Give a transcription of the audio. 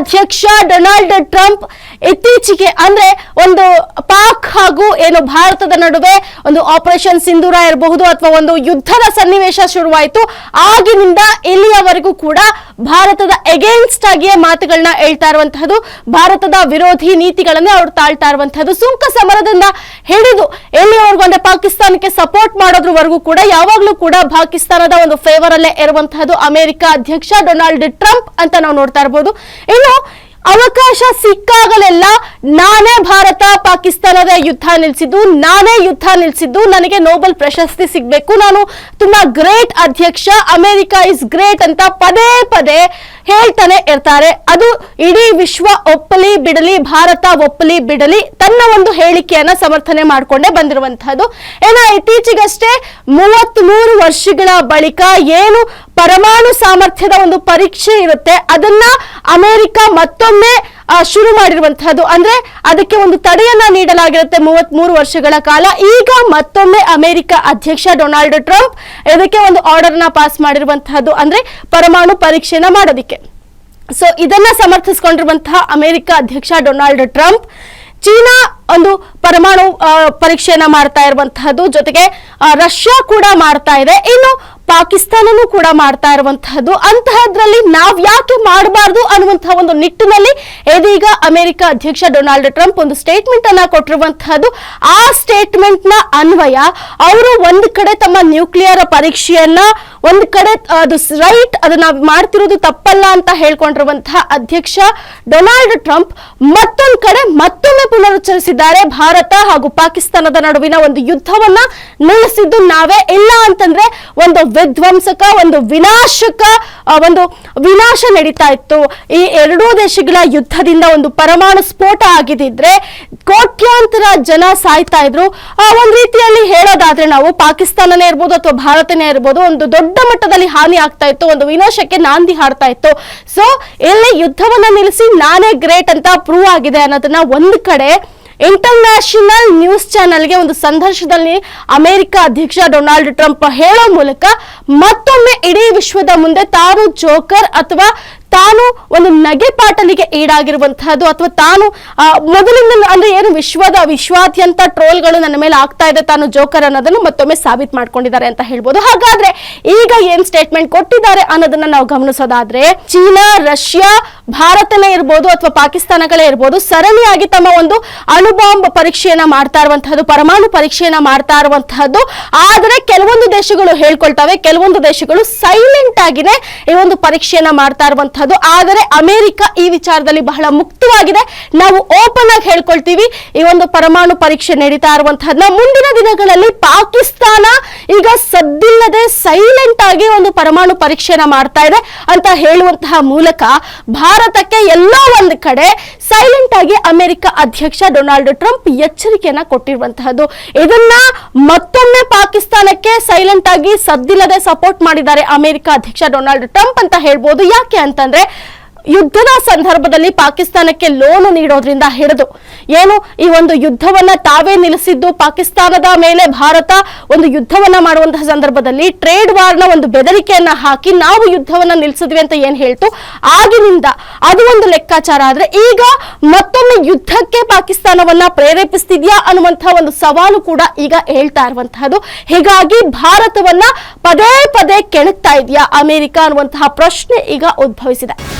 ಅಧ್ಯಕ್ಷ Donald Trump ಇತ್ತೀಚೆಗೆ ಅಂದ್ರೆ ಒಂದು ಪಾಕ್ ಹಾಗೂ ಏನು ಭಾರತದ ನಡುವೆ ಒಂದು ಆಪರೇಷನ್ ಸಿಂಧೂರ ಇರಬಹುದು ಅಥವಾ ಒಂದು ಯುದ್ಧದ ಸನ್ನಿವೇಶ ಶುರುವಾಯಿತು. ಆಗಿನಿಂದ ಇಲ್ಲಿಯವರೆಗೂ ಕೂಡ ಭಾರತದ ಎಗೇನ್ಸ್ಟ್ ಆಗಿಯೇ ಮಾತುಗಳನ್ನ ಹೇಳ್ತಾ ಇರುವಂತಹದ್ದು, ಭಾರತದ ವಿರೋಧಿ ನೀತಿಗಳನ್ನೇ ಅವರು ತಾಳ್ತಾ ಇರುವಂತಹದ್ದು. ಸುಂಕ ಸಮರದಿಂದ ಹಿಡಿದು ಎಲ್ಲಿಯವರೆಗೂ ಅಂದ್ರೆ ಪಾಕಿಸ್ತಾನಕ್ಕೆ ಸಪೋರ್ಟ್ ಮಾಡೋದ್ರವರೆಗೂ ಕೂಡ ಯಾವಾಗ್ಲೂ ಕೂಡ ಪಾಕಿಸ್ತಾನದ ಒಂದು ಫೇವರ್ ಅಲ್ಲೇ ಇರುವಂತಹದ್ದು. ಅಮೆರಿಕ ಅಧ್ಯಕ್ಷ ಡೊನಾಲ್ಡ್ ಟ್ರಂಪ್ ಅಂತ ನಾವು ನೋಡ್ತಾ ಇರಬಹುದು ಇನ್ನು ಅವಕಾಶ ಸಿಕ್ಕಾಗಲೆಲ್ಲ ನಾನೇ ಭಾರತ ಪಾಕಿಸ್ತಾನದ ಯುದ್ಧ ನಿಲ್ಲಿಸಿದ್ದು, ನಾನೇ ಯುದ್ಧ ನಿಲ್ಲಿಸಿದ್ದು, ನನಗೆ ನೋಬೆಲ್ ಪ್ರಶಸ್ತಿ ಸಿಗಬೇಕು. ನಾನು ತುಂಬಾ ಗ್ರೇಟ್ ಅಧ್ಯಕ್ಷ ಅಮೆರಿಕ ಇಸ್ ಗ್ರೇಟ್ ಅಂತ ಪದೇ ಪದೇ ಹೇಳ್ತಾನೆ ಇರ್ತಾರೆ. ಅದು ಇಡೀ ವಿಶ್ವ ಒಪ್ಪಲಿ ಬಿಡಲಿ, ಭಾರತ ಒಪ್ಪಲಿ ಬಿಡಲಿ ತನ್ನ ಒಂದು ಹೇಳಿಕೆಯನ್ನ ಸಮರ್ಥನೆ ಮಾಡಿಕೊಂಡೇ ಬಂದಿರುವಂತಹದ್ದು. ಏನೋ, ಇತ್ತೀಚೆಗಷ್ಟೇ ಮೂವತ್ತ್ ಮೂರು ವರ್ಷಗಳ ಬಳಿಕ ಏನು ಪರಮಾಣು ಸಾಮರ್ಥ್ಯದ ಒಂದು ಪರೀಕ್ಷೆ ಇರುತ್ತೆ, ಅದನ್ನ ಅಮೆರಿಕ ಮತ್ತೊಮ್ಮೆ ಶುರು ಮಾಡಿರುವಂತಹದ್ದು. ಅಂದ್ರೆ ಅದಕ್ಕೆ ಒಂದು ತಡೆಯನ್ನ ನೀಡಲಾಗಿರುತ್ತೆ ಮೂವತ್ತ್ ಮೂರು ವರ್ಷಗಳ ಕಾಲ. ಈಗ ಮತ್ತೊಮ್ಮೆ ಅಮೆರಿಕ ಅಧ್ಯಕ್ಷ ಡೊನಾಲ್ಡ್ ಟ್ರಂಪ್ ಇದಕ್ಕೆ ಒಂದು ಆರ್ಡರ್ನ ಪಾಸ್ ಮಾಡಿರುವಂತಹದ್ದು. ಅಂದ್ರೆ ಪರಮಾಣು ಪರೀಕ್ಷೆನ ಮಾಡೋದಿಕ್ಕೆ. ಸೊ ಇದನ್ನ ಸಮರ್ಥಿಸಿಕೊಂಡಿರುವಂತಹ ಅಮೆರಿಕ ಅಧ್ಯಕ್ಷ ಡೊನಾಲ್ಡ್ ಟ್ರಂಪ್, ಚೀನಾ ಒಂದು ಪರಮಾಣು ಪರೀಕ್ಷೆಯನ್ನ ಮಾಡ್ತಾ ಇರುವಂತಹದ್ದು. ಜೊತೆಗೆ ರಷ್ಯಾ ಕೂಡ ಮಾಡ್ತಾ ಇದೆ. ಇನ್ನು ಪಾಕಿಸ್ತಾನನೂ ಕೂಡ ಮಾಡ್ತಾ ಇರುವಂತಹದ್ದು. ಅಂತಹದ್ರಲ್ಲಿ ನಾವ್ ಯಾಕೆ ಮಾಡಬಾರ್ದು ಅನ್ನುವಂತಹ ಒಂದು ನಿಟ್ಟಿನಲ್ಲಿ ಇದೀಗ ಅಮೆರಿಕ ಅಧ್ಯಕ್ಷ ಡೊನಾಲ್ಡ್ ಟ್ರಂಪ್ ಒಂದು ಸ್ಟೇಟ್ಮೆಂಟ್ ಅನ್ನ ಕೊಟ್ಟಿರುವಂತಹದ್ದು. ಆ ಸ್ಟೇಟ್ಮೆಂಟ್ನ ಅನ್ವಯ, ಅವರು ಒಂದ್ ಕಡೆ ತಮ್ಮ ನ್ಯೂಕ್ಲಿಯರ್ ಪರೀಕ್ಷೆಯನ್ನ, ಒಂದ್ ಕಡೆ ಅದು ರೈಟ್ ಅದನ್ನ ಮಾಡ್ತಿರೋದು ತಪ್ಪಲ್ಲ ಅಂತ ಹೇಳ್ಕೊಂಡಿರುವಂತಹ ಅಧ್ಯಕ್ಷ ಡೊನಾಲ್ಡ್ ಟ್ರಂಪ್ ಮತ್ತೊಂದ್ ಕಡೆ ಮತ್ತೊಮ್ಮೆ ಪುನರುಚ್ಚರಿಸಿದ್ದಾರೆ. ಭಾರತ ಹಾಗೂ ಪಾಕಿಸ್ತಾನದ ನಡುವಿನ ಒಂದು ಯುದ್ಧವನ್ನ ನಿಲ್ಲಿಸಿದ್ದು ನಾವೇ. ಇಲ್ಲ ಅಂತಂದ್ರೆ ಒಂದು ವಿಧ್ವಂಸಕ ಒಂದು ವಿನಾಶಕ ಒಂದು ವಿನಾಶ ನಡೀತಾ ಇತ್ತು. ಈ ಎರಡೂ ದೇಶಗಳ ಯುದ್ಧದಿಂದ ಒಂದು ಪರಮಾಣು ಸ್ಫೋಟ ಆಗಿದಿದ್ರೆ ಕೋಟ್ಯಾಂತರ ಜನ ಸಾಯ್ತಾ ಇದ್ರು. ಆ, ಒಂದು ರೀತಿಯಲ್ಲಿ ಹೇಳೋದಾದ್ರೆ ನಾವು ಪಾಕಿಸ್ತಾನನೇ ಇರ್ಬೋದು ಅಥವಾ ಭಾರತನೇ ಇರ್ಬೋದು ಒಂದು ದೊಡ್ಡ ಮಟ್ಟದಲ್ಲಿ ಹಾನಿ ಆಗ್ತಾ ಇತ್ತು ಒಂದು ವಿನಾಶಕ್ಕೆ ನಾಂದಿ ಹಾಡ್ತಾ ಇತ್ತು. ಸೊ ಇಲ್ಲಿ ಯುದ್ಧವನ್ನ ನಿಲ್ಲಿಸಿ ನಾನೇ ಗ್ರೇಟ್ ಅಂತ ಪ್ರೂವ್ ಆಗಿದೆ ಅನ್ನೋದನ್ನ ಒಂದು ಕಡೆ ಇಂಟರ್ನ್ಯಾಷನಲ್ ನ್ಯೂಸ್ ಚಾನೆಲ್ಗೆ ಒಂದು ಸಂದರ್ಶನದಲ್ಲಿ ಅಮೆರಿಕ ಅಧ್ಯಕ್ಷ ಡೊನಾಲ್ಡ್ ಟ್ರಂಪ್ ಹೇಳೋ ಮೂಲಕ ಮತ್ತೊಮ್ಮೆ ಇಡೀ ವಿಶ್ವದ ಮುಂದೆ ತಾನು ಜೋಕರ್ ಅಥವಾ ತಾನು ಒಂದು ನಗೆಪಾಟಲಿಗೆ ಈಡಾಗಿರುವಂತಹದ್ದು ಅಥವಾ ತಾನು ಮೊದಲಿಂದ ಅಂದ್ರೆ ಏನು ವಿಶ್ವದ ವಿಶ್ವಾದ್ಯಂತ ಟ್ರೋಲ್ಗಳು ನನ್ನ ಮೇಲೆ ಆಗ್ತಾ ಇದೆ, ತಾನು ಜೋಕರ್ ಅನ್ನೋದನ್ನು ಮತ್ತೊಮ್ಮೆ ಸಾಬೀತು ಮಾಡ್ಕೊಂಡಿದ್ದಾರೆ ಅಂತ ಹೇಳ್ಬೋದು. ಹಾಗಾದ್ರೆ ಈಗ ಏನ್ ಸ್ಟೇಟ್ಮೆಂಟ್ ಕೊಟ್ಟಿದ್ದಾರೆ ಅನ್ನೋದನ್ನ ನಾವು ಗಮನಿಸೋದಾದ್ರೆ, ಚೀನಾ, ರಷ್ಯಾ ಭಾರತನೇ ಇರ್ಬೋದು ಅಥವಾ ಪಾಕಿಸ್ತಾನಗಳೇ ಇರ್ಬೋದು, ಸರಣಿಯಾಗಿ ತಮ್ಮ ಒಂದು ಅಣುಬಾಂಬ್ ಪರೀಕ್ಷೆಯನ್ನ ಮಾಡ್ತಾ ಇರುವಂತಹದ್ದು, ಪರಮಾಣು ಪರೀಕ್ಷೆಯನ್ನ ಮಾಡ್ತಾ ಇರುವಂತಹದ್ದು. ಆದರೆ ಕೆಲವೊಂದು ದೇಶಗಳು ಹೇಳ್ಕೊಳ್ತವೆ, ಕೆಲವೊಂದು ದೇಶಗಳು ಸೈಲೆಂಟ್ ಆಗಿನೇ ಈ ಒಂದು ಪರೀಕ್ಷೆಯನ್ನ ಮಾಡ್ತಾ ಇರುವಂತಹದ್ದು. ಆದರೆ ಅಮೆರಿಕ ಈ ವಿಚಾರದಲ್ಲಿ ಬಹಳ ಮುಕ್ತವಾಗಿದೆ. ನಾವು ಓಪನ್ ಆಗಿ ಹೇಳ್ಕೊಳ್ತೀವಿ, ಈ ಒಂದು ಪರಮಾಣು ಪರೀಕ್ಷೆ ನಡೀತಾ ಇರುವಂತಹದ್ನ. ಮುಂದಿನ ದಿನಗಳಲ್ಲಿ ಪಾಕಿಸ್ತಾನ ಈಗ ಸದ್ದಿಲ್ಲದೆ ಸೈಲೆಂಟ್ ಆಗಿ ಒಂದು ಪರಮಾಣು ಪರೀಕ್ಷೆಯನ್ನ ಮಾಡ್ತಾ ಇದೆ ಅಂತ ಹೇಳುವಂತಹ ಮೂಲಕ ಭಾರತಕ್ಕೆ ಎಲ್ಲೋ ಒಂದು ಕಡೆ ಸೈಲೆಂಟ್ ಆಗಿ ಅಮೆರಿಕ ಅಧ್ಯಕ್ಷ ಡೊನಾಲ್ಡ್ ಟ್ರಂಪ್ ಎಚ್ಚರಿಕೆಯನ್ನ ಕೊಟ್ಟಿರುವಂತಹದ್ದು. ಇದನ್ನ ಮತ್ತೊಮ್ಮೆ ಪಾಕಿಸ್ತಾನಕ್ಕೆ ಸೈಲೆಂಟ್ ಆಗಿ ಸದ್ದಿಲ್ಲದೆ ಸಪೋರ್ಟ್ ಮಾಡಿದ್ದಾರೆ ಅಮೆರಿಕ ಅಧ್ಯಕ್ಷ ಡೊನಾಲ್ಡ್ ಟ್ರಂಪ್ ಅಂತ ಹೇಳ್ಬೋದು. ಯಾಕೆ ಅಂತಂದ್ರೆ ಯುದ್ಧದ ಸಂದರ್ಭದಲ್ಲಿ ಪಾಕಿಸ್ತಾನಕ್ಕೆ ಲೋನು ನೀಡೋದ್ರಿಂದ ಹಿಡಿದು. ಏನು, ಈ ಒಂದು ಯುದ್ಧವನ್ನ ತಾವೇ ನಿಲ್ಲಿಸಿದ್ದು ಪಾಕಿಸ್ತಾನದ ಮೇಲೆ ಭಾರತ ಒಂದು ಯುದ್ಧವನ್ನ ಮಾಡುವಂತಹ ಸಂದರ್ಭದಲ್ಲಿ ಟ್ರೇಡ್ ವಾರ್ನ ಒಂದು ಬೆದರಿಕೆಯನ್ನ ಹಾಕಿ ನಾವು ಯುದ್ಧವನ್ನ ನಿಲ್ಲಿಸಿದ್ವಿ ಅಂತ ಏನ್ ಹೇಳ್ತು? ಆಗಿನಿಂದ ಅದು ಒಂದು ಲೆಕ್ಕಾಚಾರ. ಆದ್ರೆ ಈಗ ಮತ್ತೊಮ್ಮೆ ಯುದ್ಧಕ್ಕೆ ಪಾಕಿಸ್ತಾನವನ್ನ ಪ್ರೇರೇಪಿಸ್ತಿದ್ಯಾ ಅನ್ನುವಂತಹ ಒಂದು ಸವಾಲು ಕೂಡ ಈಗ ಹೇಳ್ತಾ ಇರುವಂತಹದ್ದು. ಹೀಗಾಗಿ ಭಾರತವನ್ನ ಪದೇ ಪದೇ ಕೆಣಕ್ತಾ ಇದೆಯಾ ಅಮೆರಿಕ ಅನ್ನುವಂತಹ ಪ್ರಶ್ನೆ ಈಗ ಉದ್ಭವಿಸಿದೆ.